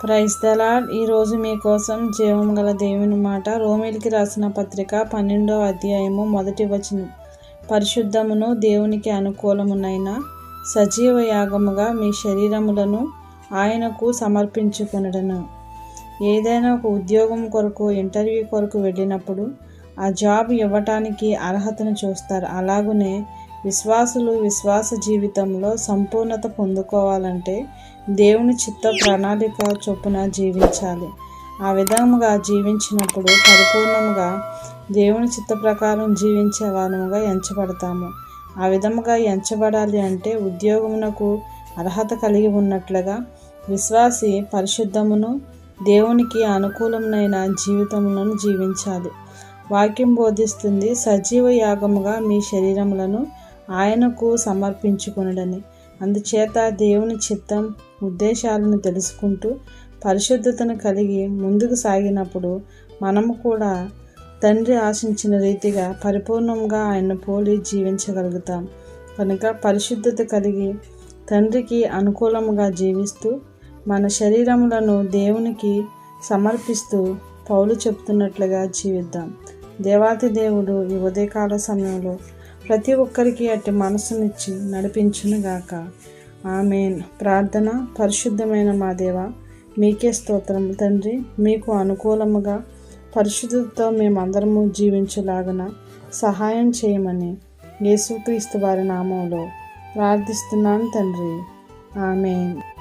క్రైస్తలాడ్ ఈరోజు మీకోసం జీవం గల దేవుని మాట. రోమిలికి రాసిన పత్రిక పన్నెండవ అధ్యాయము మొదటి వచనం. పరిశుద్ధమును దేవునికి అనుకూలమునైన సజీవ యాగముగా మీ శరీరములను ఆయనకు సమర్పించుకొనడను ఏదైనా ఒక ఉద్యోగం కొరకు ఇంటర్వ్యూ కొరకు వెళ్ళినప్పుడు ఆ జాబ్ ఇవ్వటానికి అర్హతను చూస్తారు. అలాగనే విశ్వాసులు విశ్వాస జీవితంలో సంపూర్ణత పొందుకోవాలంటే దేవుని చిత్త ప్రణాళిక చొప్పున జీవించాలి. ఆ విధముగా జీవించినప్పుడు పరిపూర్ణముగా దేవుని చిత్త ప్రకారం జీవించే వారముగా ఎంచబడతాము. ఆ విధముగా ఎంచబడాలి అంటే ఉద్యోగమునకు అర్హత కలిగి ఉన్నట్లుగా విశ్వాసి పరిశుద్ధమును దేవునికి అనుకూలమైన జీవితములను జీవించాలి. వాక్యం బోధిస్తుంది సజీవ యాగముగా మీ శరీరములను ఆయనకు సమర్పించుకునడని. అందుచేత దేవుని చిత్తం ఉద్దేశాలను తెలుసుకుంటూ పరిశుద్ధతను కలిగి ముందుకు సాగినప్పుడు మనము కూడా తండ్రి ఆశించిన రీతిగా పరిపూర్ణంగా ఆయన పోలి జీవించగలుగుతాం. కనుక పరిశుద్ధత కలిగి తండ్రికి అనుకూలముగా జీవిస్తూ మన శరీరములను దేవునికి సమర్పిస్తూ పౌలు చెప్తున్నట్లుగా జీవిద్దాం. దేవాతి దేవుడు ఈ ఉదయకాల సమయంలో ప్రతి ఒక్కరికి అట్టి మనసునిచ్చి నడిపించునుగాక. ఆమెన్. ప్రార్థన పరిశుద్ధమైన మా దేవ మీకే స్తోత్రం తండ్రి. మీకు అనుకూలముగా పరిశుద్ధతో మేమందరము జీవించలాగన సహాయం చేయమని యేసుక్రీస్తు వారి నామంలో ప్రార్థిస్తున్నాను తండ్రి. ఆమెన్.